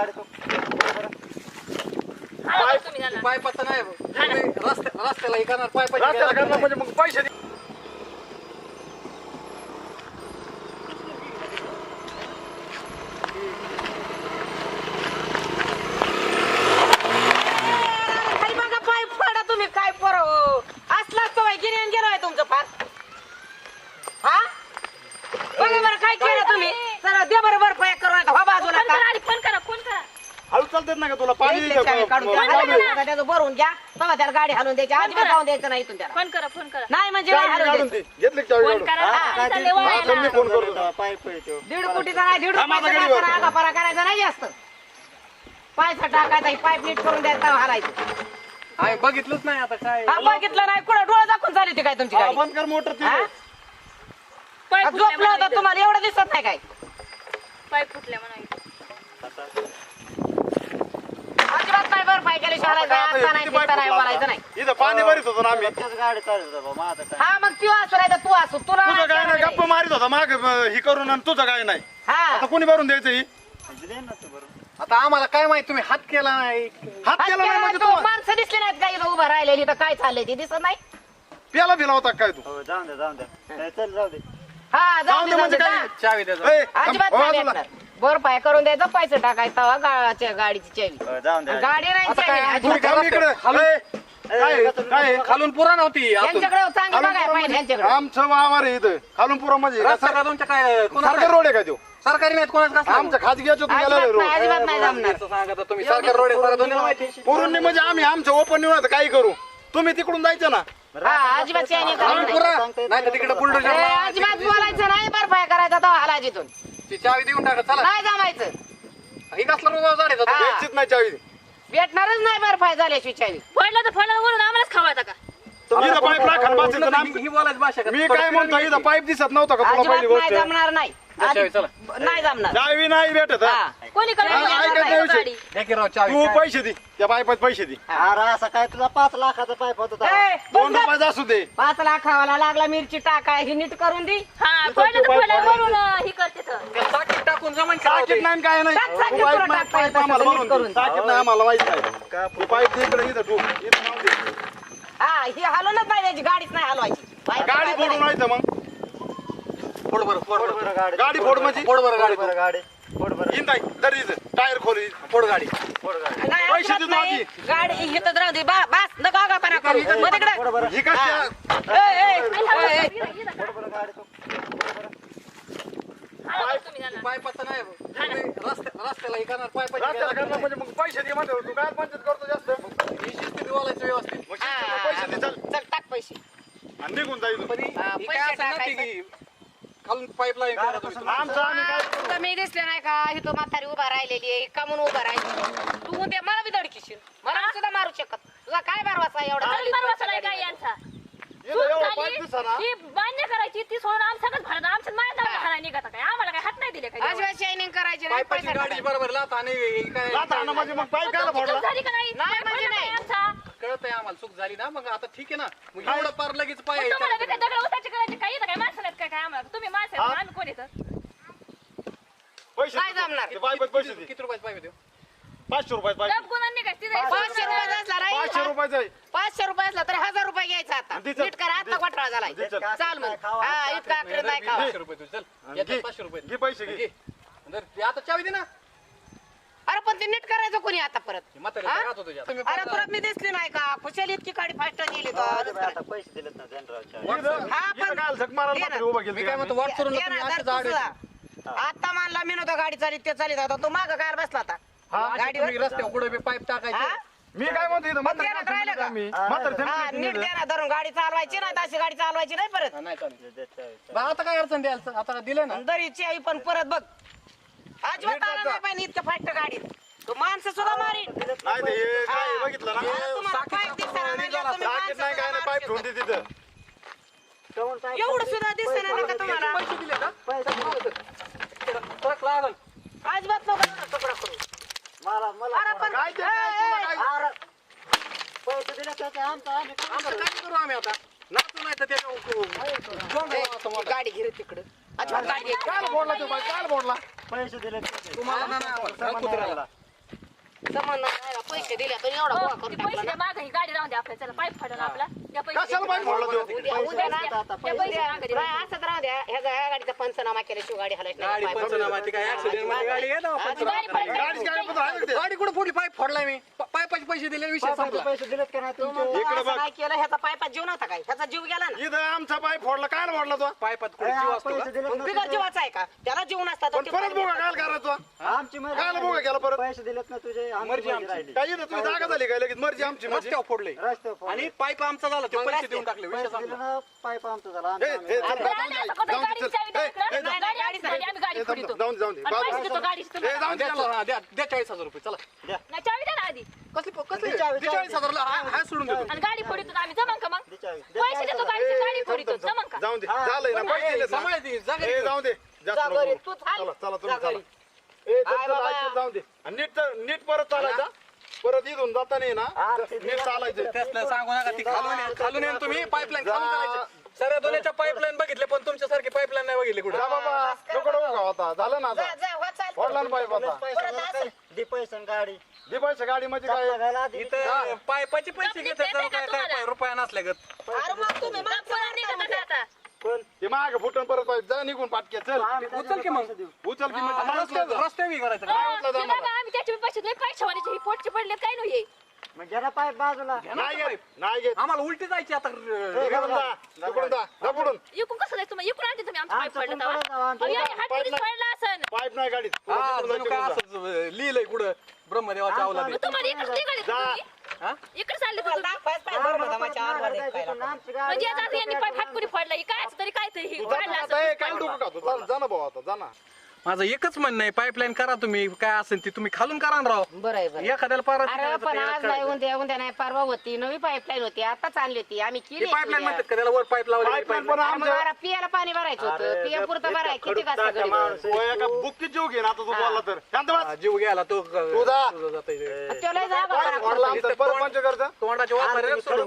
गाडी तो हाणा तुम्ही त्यांना. पायपाचं नाही रस्त्याला हे करणार पायपाची म्हणजे मग पैसे दे. खाली बघा पाय पडा तुम्ही काय पोर असलाच तो गिऱ्यान गेलोय तुमचं फार हा बघा बरं काय केलं तुम्ही चला दे बरं बरं पाय करू नका हो बाजूला फोन का करा आधी, फोन करा फोन करा हळू चालतात ना का तुला काढून. आता त्याचं भरून घ्या. तेव्हा त्याला गाडी हलवून द्यायची. अजिबात जाऊन द्यायचं नाही इथून त्याला. फोन करा फोन करा. नाही म्हणजे नाही चावी हलवून काढून द्यायचं. दे. घेतली का चावी फोन काढून करा. हा, आता काय लय वाया तुम्ही ना. फोन करतो पाईप येतो दीड कोटीचा नाही दीड हा, माझा रुपयाचा आगापारा करायचा नाही जास्त. पैसा टाकायचा ही पाईप नीट करून द्यायचा तेव्हा हालायचं आम्ही बघितलंच नाही आता काय. हा बघितलं नाही. कुठं डोळा दाखवून चालली होती काय तुमची हा, गाडी? बंद कर मोटर हा? पाय हा, फुटल्या झोपलं होतं. तुम्हाला एवढं दिसत नाही काय? पाय फुटल्या म्हणा केले आता नाही तिथं नाही बोलायचं नाही. इथं पाणी भरीत होतो ना आम्ही. त्याच गाडी चालत होता बाबा माझं काय? हा मग तू असू नाही तर तू असू. तुला तुझं काय नाही नाही. गप्प मारित होता माग ही करून आणि तुझं काय नाही. हा. आता कोणी भरून द्यायचं ही? दे ना तू बरोबर आता आम्हाला काय माहीत तुम्ही हात केला नाही. हात केला नाही म्हणजे तू माणसं दिसली नाहीत काय इथं उभं राहिलेली तर काय चाललंय ते दिसत नाही. प्याला भिला होता काय तू? हो जाऊन दे जाऊन दे. काय चल जाऊ दे. हा जाऊन जाऊ दे दे, जाऊ म्हणजे दे, काय? जा. चावी द्या ए, थांब, अजिबात हो, नाही बाजूला. भेटणार बर पाय करून द्यायचं पैसे टाकायचं तेव्हा गाळाच्या गाडीची चावी जाऊन गाडी नाही आता काय, नाही. इकडे. काय काय खालून पुरा नव्हती. आतून. यांच्याकडे चांगलं खालून बघाय पुरा पाहिजे म्हणजे यांच्याकडे? आमचं वावर आहे इथं. खालून पुरा म्हणजे रस्ता का तुमच्या काय कोणाचा? सरकार रोड आहे का तो? सरकारी नाहीत कोणाच आमच्या खाजगी याच्यातून गेला अजिबात रोड. नाही अजिबात नाही जमणार. सांगा तुम्ही. सरकार रोड आहे, माहिती. पुरून म्हणजे आम्ही आमचं ओपन निवडत काही करू. तुम्ही तिकडून जायचं ना. हा अजिबात चावी खालून नाही. पुरा. नाही तर तिकडे बुलडोजर ए, अजिबात बोलायचं नाही बर पाय करायचा तेव्हा हालायची इथून ती चावी देऊन टाका चला. नाही जमायचं. ही कसला रोग झाडायचा हा. द्यायचीच नाही चावी भेटणारच नाही बर पाय झाल्याशिवाय चावी फोडलं तर फोडलं वरून आम्हालाच खावायचा का? इथं पाईप ही बोलायची भाषा का? मी काय म्हणतो इथं पाईप दिसत नव्हता का तुला अजिबात पहिली नाही गोष्ट जमणार नाही. जा चावी, चला. नाही जमणार नाही भेटत हा. हा कोणी हा, विषय. की राव चावी तू काय? पैसे दे त्या पाईपात पैसे दे अरे असं काय तुझा पाच लाखाचा पाईप होता. ए, दोन बंद कर. रुपयाचा असू दे पाच लाखावाला लागला मिरची टाका ही नीट करून दी हा ही करते तर ते साकीट टाकून जमान साकीट नाही काय नाही टाक, साकीट तू पाईप पुरं नाही, टाक, पाईप पाईप आम्हाला नीट बनवून करून. दे. साकीट नाही आम्हाला माहीत नाही का तू पाईप दे इकडे इथं ठेव इथं लावून दे. हा ही हलवूनच नाही द्यायची गाडीच नाही हलवायची पाय- गाडी नाही तर मग फोड बरं फोड फोड बरं गाडी. गाडी फोड म्हणजे? फोड बरं गाडी. फोड बरं गाडी फोड बरं. येईन ताई. टायर खोल. फोड गाडी. फोड गाडी. नाही, पैसे देतो नाही. आधी. गाडी इथंच राहू दे. बा- बस नको आगाऊपणा करू. मग तिकडे. फोड बरं. ही कशी ए, ए, ए, ए. फोड बरं. गाडी तो. त्यांना. पायपाचं नाही. रस्त्याला हे करणार. रस्त्याला करणार म्हणजे मग पैसे दे म्हणतो तू काय पंचायत करतो जास्त ही शिस्तीत बोलायचं व्यवस्थित मग शिस्तीनं पैसे दे चल चल टाक पैसे आणि निघून जाईल पण ही- हा, ही पैसे काय असं नव्हती टाकायचं. की करा तुम्ही आमचं आम्ही काय तुला मी दिसले नाही का? ही तो म्हातारी उभा राहिलेली आहे का म्हणून उभा राहिली तू उद्या मला बी दडकीशील मला सुद्धा मारू शकत. तुझा काय भरवासा एवढा? आम्ही परवाचा नाही काय यांचा? इथं चूक एवढं करायची ती सोडून आमच्याकडे भरत आमच्या हाणायला निघत काय? आम्हाला काय हात नाही दिले काय? अजिबात शायनिंग करायची नाही पायपाची पैसा गाडी टाकायचा. बरोबर लाता आणि हे काय लाथा आणा म्हणजे मग पाईप कायला चूक फोडला. झाली का नाही? नाही, म्हणजे बोलला नाही. काय आमचा कळत आहे आम्हाला चूक झाली ना? मग आता ठीक आहे ना. मग एवढं पार लगेच पाय मग तुम्हाला काय दगड उताची करायची? काय इथं काय? काय काय आम्हाला? तुम्ही माणसं आहेत, आम्ही कोण येतं पैसे. जमणार. ते पैसे दे. किती रुपयाचे पाचशे पाचशे रुपयाचा असला पाचशे राहील रुपयाचा आहे पाचशे रुपये असला तर हजार रुपये घ्यायचा आता. आणि तिचं- नीट करा आता घोटाळा झालाय. दे चल. मग. हा इतका आकडे नाही. खावा. पाचशे रुपये चल. याच्यात घे. पाचशे रुपये. घे पैसे घे. ते आता चावी दे ना. अरे पण ते नीट करायचं कोणी आता परत? म्हातारी हा? राहत होतो तुम्ही अरे तुला मी दिसली नाही का? खुशाली इतकी गाडी फास्ट गेली तो आता पैसे दिलेत ना हा, पण- दे ना. मी काय म्हणतो वाट करून ना, मानला मी नव्हतं गाडी चालित ते चालित. होता तू माग काय बसला आता? गाडीवर? रस्त्यावर कुठे पाईप हा? टाकायचे मी काय म्हणतो इथं म्हातारी राहिलं का? आम्ही. म्हातारी हा सांगितलं नीट. द्या ना धरून गाडी चालवायची नाही तर अशी गाडी चालवायची नाही परत. नाही चालेल आता काय अडचण द्याल आता दिलंय ना. दरीची आई पण परत बघ. अजिबात आला नाही पाहिजे इतकं फास्ट गाडीत. तो माणसं सुद्धा मारीन. नाही ते हे काय हा. बघितलं ना? हा, तुम्हाला पाईप दिसताना म्हणलं तुम्ही साकीट नाही काय नाही पाईप ठेवून दे तिथं. कमून काय एवढं सुद्धा दिसताना नाही का तुम्हाला. पैसे दिले का? ट्रक लागल अजिबात नको. एवढा तुकडा करू मला मला अरे पण काय ते काय तुला काय? अरे, पैसे दिले त्याचे आमचा? आम्ही काय आमचं काय करू आम्ही आता? नाचू नाही तर त्याच्या गाडी घे तिकडं अजिबात गाडी घे. काय बोलला तो बाई? काय बोलला? पैसे दिले. तुम्हाला ना- नाही पैसे दिले तर एवढा गोळा हो, करून टाकला पैसे मागं ही गाडी राहून द्या आपल्याला चला पाईप फाडून आपला. कशाला द्या. पाईप फोडला तो? उद्या उद्या ना द्या. आता त्या पैसे मागं द्या. राय, असंच राहू द्या ह्या गा- गाडीचा पंचनामा केल्याशिवाय गाडी हलायची गाडी नाही. पंचनामा ती काय ऍक्सिडेंटमध्ये गाडी आहे ना ती पंचनामा गाडी करायला. पडली. गाडीची कागदपत्र आहे का ते? गाडी कुठे फोडली पाईप फोडलाय मी प- पैसे दिले विषय संपला पैसे दिलेत का नाही तू तुमचे म्हणतो इकडे असं बघ. काय केलं ह्याचा पायपात जीव नव्हता काय ह्याचा जीव गेला ना इथं आमचा पाईप फोडला काय फोडला तो पाईपात कुठे अरे, जीव हा, असतो का पैसे दिलेत मग ना बिगर तुझे. जीवाचा आहे का त्याला जीव नसता तर पण ते परत बोगा काय करायचो आमची मर्जी केला परत? पैसे दिलेत ना तुझे आमची मर्जी मर्जी आमची. राहिली काय तुझी जागा झाली काय लगेच मर्जी आमची मर्जी रस्त्यावर फोडले रस्त्यावर फोडले. आणि पाईप आमचा झाला ते मग पैसे रस्ते- देऊन टाकले विषय पैसे दिले संपला ना पाईप आमचा झाला ए, आमचा ए, आम्ही- चल, अरे, जाऊन गाडीची चल. चावी द्या ए, इकडं. ए, जाऊन गाडी दे, आम्ही गाडी फोडीतो. जाऊन दे, जाऊन दे. आणि बाजूला. पैसे देतो गाडीचे ए, तुम्हाला. जाऊन दे, द्या चला. चला, द्या द्या चाळीस हजार रुपये चला नाही, चावी द्या ना आधी कसली कसली. चाळीस हा हा सोडून देतो आणि गाडी फोडीतो आम्ही जमन का मग दे चावी. दे पैसे चावी देतो चला. गाडीची गाडी फोडीतो जमन का जाऊन दे हा. झालंय ना पैसे दिलेत ना. सांभाळ ती, जा घरी. ए, जाऊन दे जास्त जा नको घरी, बोलू. तू चाल. चला चला जा तुम्ही चला घरी. ए चल, आय चल, बाबा. ऐकून जाऊन दे आणि नीट तर- नीट परत चालायचा परत इथून जाताना आहे ना ते नीट चालायचं त्यातलं सांगू नका ती खालून ये- खालून येऊन तुम्ही पाईपलाईन खालून करायची सर दोन्हीच्या पाईपलाईन बघितले पण तुमच्यासारखी पाईपलाईन नाही बघितली कुठे जा बाबा होता झालं ना जा, आता वा, पाईप आता परत असं. पैसे गाडी दे पैसे गाडी मध्ये चपला काय. इथं पाईपाचे पैसे घेतात का काय? काय रुपया नसल्या गत अरे मग तुम्ही परत म्हणजे. आता. ते माग फुटून परत पाहिजे जा निघून पाटके चल उचल की मग. उचल की म्हणजे रस्ते रस्ते बी करायचं का? हो, उचला जा ते मला. पैसे दिले पैसे वाल्याचे ही पोटचे पडले काय नाही मग पाईप बाजूला. नाही घेत नाही घेत आम्हाला उलटी जायची आता जा जा. इकून कसं जायचं तुम्ही इकून आणते तुम्ही आमचं पाईप आमचं पडलं पण पडलं तेव्हा, आमचं तेव्हा. अहो, पण हात कधीच पडला असन. पाईप नाही गाडीत. हा तिकडून जा, जणू काय तिकडून जा. असंच लिहिलंय कुठं? ब्रह्मदेवाच्या आमचं- अवलादी. मग तुम्हाला इकडे निघाले जा. तुम्ही? हा? इकडे चालले तुम्ही? म्हणजे आता यांनी पाईप हात कुणी ही काय तरी काय तरी ही काढला आता असं काय डोकं खातो? जा- जा ना भाऊ आता जा ना. माझं एकच म्हणणं आहे पाईपलाईन करा तुम्ही काय असेल ती तुम्ही खालून करा ना राव. बरं आहे बरं आहे. एखाद्याला पारा अरे पण आज नाही उद्या उद्या नाही परवा होती नवी पाईपलाईन होती आता चालली होती आम्ही केली पाईपलाईन म्हणतात का त्याला वर पाईप लावली पण आमच्या पियाला पाणी भरायचं होतं पिया पुरतं इतका भराय किती खडूस का टाका माणूस. आहे. ओ, एका बुक्कीत जीव घे ना आता तू बोलला तर. शांत बस जीव गेला तो तू जा. त्याला आमचा, परत पंच करता. तोंडाचे वापर सोडून?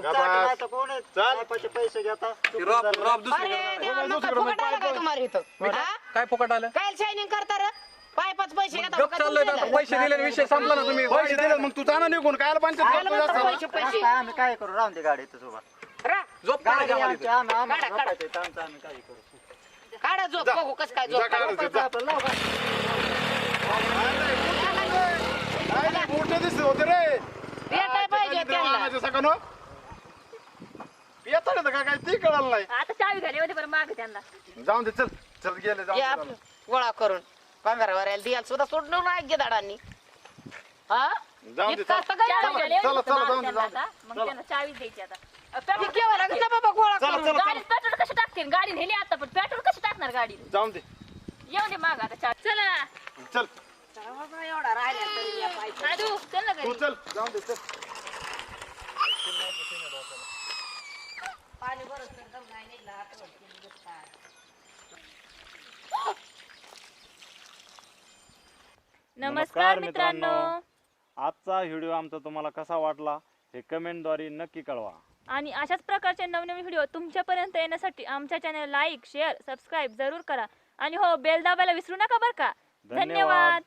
चल. पैसे घेता? ती रॉब रॉब दुसरी अरे देवा, नका फुकट आलं काय तुम्हाला इथं. हा? काय फुकट आलं? काय शायनिंग करता रे? पाईपच पैसे घेता गप चाललंय? आता पैसे दिले विषय संपला ना तुम्ही. पैसे दिले मग तू जाणं निघून. काय पंच आलं करतो म्हणतं जास्त? पैसे पैसे. आता आम्ही काय करू राहून दे गाडी इथंच उभा. रा, झोप काढा गाडी आम्हाला आमची, इथं. आम्ही- आम्हाला काढा, काढा. झोपायचं, आमचं आम्ही काय करू. काढा झोप जा. बघू कसं काय जा काढा. आपलं लाव मोठे दिसते होते रे. भेटाय पाहिजे त्यांना. काय काय ते कळालं नाही. आता चावी घाली होती बरं माग त्यांना. जाऊन दे चल. चल गेले जाऊन या दे आपलं गोळा करून. पंधरा यायला दियाला सुद्धा सोडून नाही गेदाडांनी. हा? जाऊन दे इतकं चल. असतं का चावी नाही? घाली होती चला, फक्त चला, मागं जाऊन दे, त्यांना जाऊन दे. आता. मग त्यांना चावीच द्यायची आता. अ, पेट्रोल लागेल? ना बाबा गोळा चला, करून. चला. गाडीत पेट्रोल कशी टाकतील? गाडी नेली आता पण पेट्रोल कशी टाकणार गाडी जाऊन दे. येऊ दे माग आता चावी. चला. चल. बाबा, एवढा राहिला तरी या पायी. आदू चल ना तू घरी चल जाऊन दे चल. पाणी बरंच तर दम नाही निघला, हात वरती दिसतात. नमस्कार मित्रांनो. आजचा व्हिडिओ आमचा तुम्हाला कसा वाटला हे कमेंटद्वारे नक्की कळवा. आणि अशाच प्रकारचे नवनवीन व्हिडिओ तुमच्यापर्यंत येण्यासाठी आमच्या चॅनल लाईक शेअर सबस्क्राईब जरूर करा. आणि हो बेल दाबायला विसरू नका बरं का. धन्यवाद. धन्यवाद.